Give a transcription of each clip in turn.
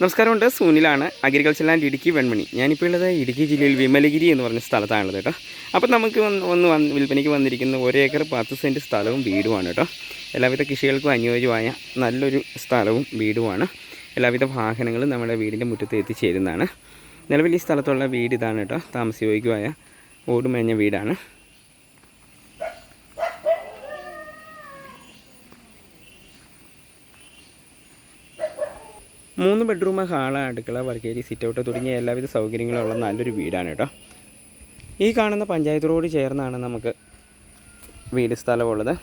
നമസ്കാരമുണ്ട്. സൂനിലാണ് agriculture land Idukki Venmani. ഞാനിപ്പോൾ ഉള്ളത് ഇടുക്കി ജില്ലയിൽ വിമലഗിരി എന്ന് പറഞ്ഞ സ്ഥലത്താണുള്ളത് കേട്ടോ. അപ്പോൾ നമുക്ക് ഒന്ന് വന്ന് വിൽപ്പനയ്ക്ക് വന്നിരിക്കുന്ന ഒരേക്കർ പത്ത് സെന്റ് സ്ഥലവും വീടുമാണ് കേട്ടോ. എല്ലാവിധ കൃഷികൾക്കും അനുയോജ്യമായ നല്ലൊരു സ്ഥലവും വീടുമാണ്. എല്ലാവിധ വാഹനങ്ങളും നമ്മുടെ വീടിന്റെ മുറ്റത്ത് എത്തിച്ചേരുന്നതാണ്. നിലവിൽ ഈ സ്ഥലത്തുള്ള വീട് ഇതാണ് കേട്ടോ. താമസയോഗ്യമായ ഓടുമേഞ്ഞ വീടാണ്. മൂന്ന് ബെഡ്റൂം ഹാൾ അടുക്കള വർക്കേരി സിറ്റ് ഔട്ട് തുടങ്ങിയ എല്ലാവിധ സൗകര്യങ്ങളും ഉള്ള നല്ലൊരു വീടാണ് കേട്ടോ ഈ കാണുന്ന പഞ്ചായത്ത് റോഡ് ചേർന്നാണ് നമുക്ക് വീട് സ്ഥലമുള്ളത്.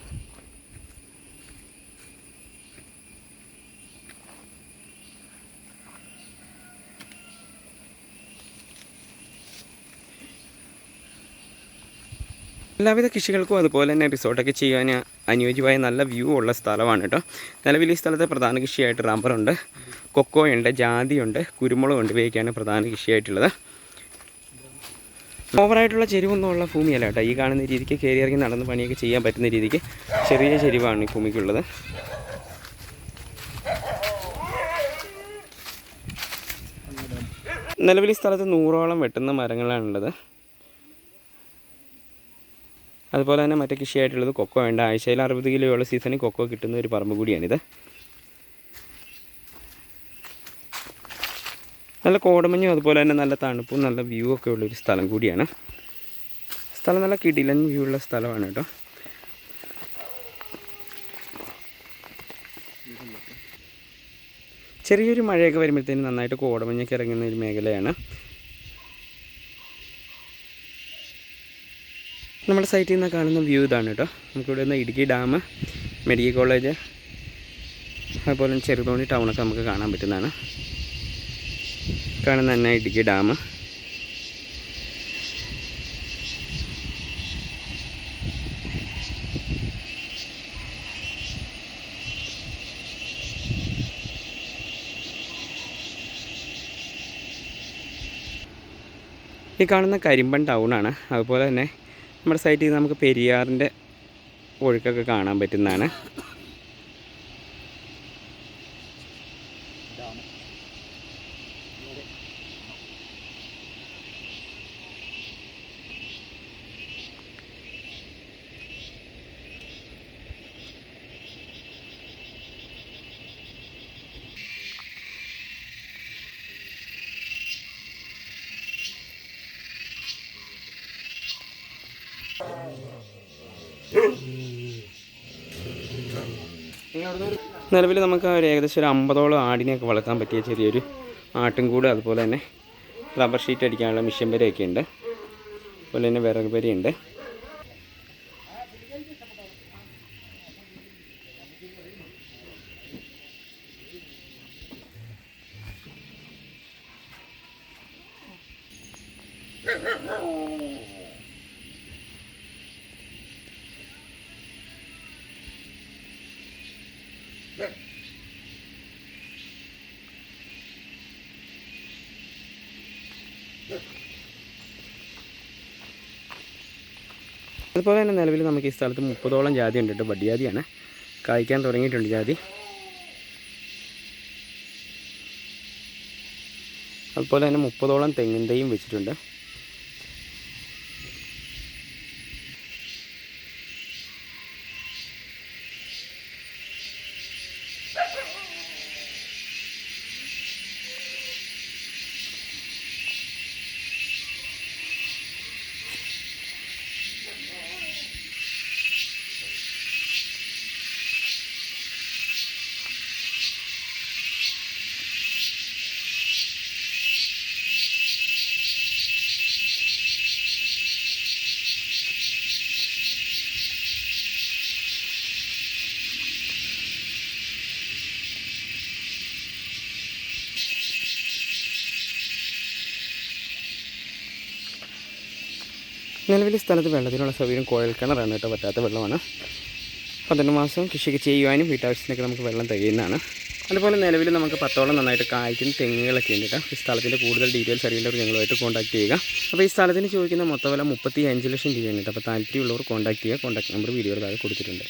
എല്ലാവിധ കൃഷികൾക്കും അതുപോലെ തന്നെ റിസോർട്ടൊക്കെ ചെയ്യാൻ അനുയോജ്യമായ നല്ല വ്യൂ ഉള്ള സ്ഥലമാണ് കേട്ടോ നിലവിൽ ഈ സ്ഥലത്തെ പ്രധാന കൃഷിയായിട്ട് റബ്ബറുണ്ട് കൊക്കോയുണ്ട് ജാതിയുണ്ട് കുരുമുളകുണ്ട് ഇവയൊക്കെയാണ് പ്രധാന കൃഷിയായിട്ടുള്ളത്. ഓവറായിട്ടുള്ള ചെരിവൊന്നും ഉള്ള ഭൂമിയല്ല കേട്ടോ. ഈ കാണുന്ന രീതിക്ക് കയറി ഇറങ്ങി നടന്ന് പണിയൊക്കെ ചെയ്യാൻ പറ്റുന്ന രീതിക്ക് ചെറിയ ചെരിവാണ് ഈ ഭൂമിക്കുള്ളത്. നിലവിൽ ഈ സ്ഥലത്ത് നൂറോളം വെട്ടുന്ന മരങ്ങളാണുള്ളത് അതുപോലെ തന്നെ മറ്റേ കൃഷിയായിട്ടുള്ളത് കൊക്കോ വേണ്ട ആഴ്ചയിൽ അറുപത് കിലോയുള്ള സീസണിൽ കൊക്കോ കിട്ടുന്ന ഒരു പറമ്പ് കൂടിയാണിത്. നല്ല കോടമഞ്ഞും അതുപോലെ തന്നെ നല്ല തണുപ്പും നല്ല വ്യൂ ഒക്കെ ഉള്ളൊരു സ്ഥലം കൂടിയാണ്. സ്ഥലം നല്ല കിടിലൻ വ്യൂ ഉള്ള സ്ഥലമാണ് കേട്ടോ. ചെറിയൊരു മഴയൊക്കെ വരുമ്പോഴത്തേനും നന്നായിട്ട് കോടമഞ്ഞൊക്കെ ഇറങ്ങുന്ന ഒരു മേഖലയാണ്. നമ്മുടെ സൈറ്റിൽ നിന്ന് കാണുന്ന വ്യൂ ഇതാണ് കേട്ടോ. നമുക്കിവിടെ നിന്ന് ഇടുക്കി ഡാം മെഡിക്കൽ കോളേജ് അതുപോലെ ചെറുതോണി ടൗണൊക്കെ നമുക്ക് കാണാൻ പറ്റുന്നതാണ്. കാണുന്ന തന്നെ ഇടുക്കി ഡാം. ഈ കാണുന്ന കരിമ്പൻ ടൗണാണ് അതുപോലെ തന്നെ നമ്മുടെ സൈറ്റിൽ നമുക്ക് പെരിയാറിന്റെ ഒഴുക്കൊക്കെ കാണാൻ പറ്റുന്നതാണ്. നിലവിൽ നമുക്ക് ഒരു ഏകദേശം ഒരു അമ്പതോളം ആടിനെയൊക്കെ വളർത്താൻ പറ്റിയ ചെറിയൊരു ആട്ടിൻകൂട് അതുപോലെ തന്നെ റബ്ബർ ഷീറ്റ് അടിക്കാനുള്ള മിഷ്യൻ വരെയൊക്കെ ഉണ്ട്. അതുപോലെ തന്നെ വിറക് വരെയുണ്ട് അതുപോലെ തന്നെ നിലവിൽ നമുക്ക് ഈ സ്ഥലത്ത് മുപ്പതോളം ജാതി ഉണ്ട് കേട്ടോ. വടിയാതിയാണ്. കായ്ക്കാൻ തുടങ്ങിയിട്ടുണ്ട് ജാതി. അതുപോലെ തന്നെ മുപ്പതോളം തെങ്ങിൻ തൈയും വെച്ചിട്ടുണ്ട്. നിലവിൽ സ്ഥലത്ത് വെള്ളത്തിനുള്ള സൗകര്യം കുഴൽ കിണറാണ് കേട്ടോ പറ്റാത്ത വെള്ളമാണ്. പന്ത്രണ്ട് മാസം കൃഷിയൊക്കെ ചെയ്യുവാനും വീട്ടാവശ്യത്തിനൊക്കെ നമുക്ക് വെള്ളം തികയുന്നതാണ്. അതുപോലെ നിലവിൽ നമുക്ക് പത്തോളം നന്നായിട്ട് കായ്ക്കുന്ന തെങ്ങുകളൊക്കെ ഉണ്ട് കേട്ടോ. ഈ സ്ഥലത്തിന്റെ കൂടുതൽ ഡീറ്റെയിൽസ് അറിയേണ്ടവർ ഞങ്ങളുമായിട്ട് കോൺടാക്ട് ചെയ്യുക. അപ്പോൾ ഈ സ്ഥലത്തിന് ചോദിക്കുന്ന മൊത്തം വില മുപ്പത്തി അഞ്ച് ലക്ഷം രൂപയാണ് കേട്ടോ. അപ്പോൾ താല്പര്യമുള്ളവർ കോൺടാക്ട് ചെയ്യുക. കോൺടാക്ട് നമ്പർ വീഡിയോയിൽ താഴെ കൊടുത്തിട്ടുണ്ട്.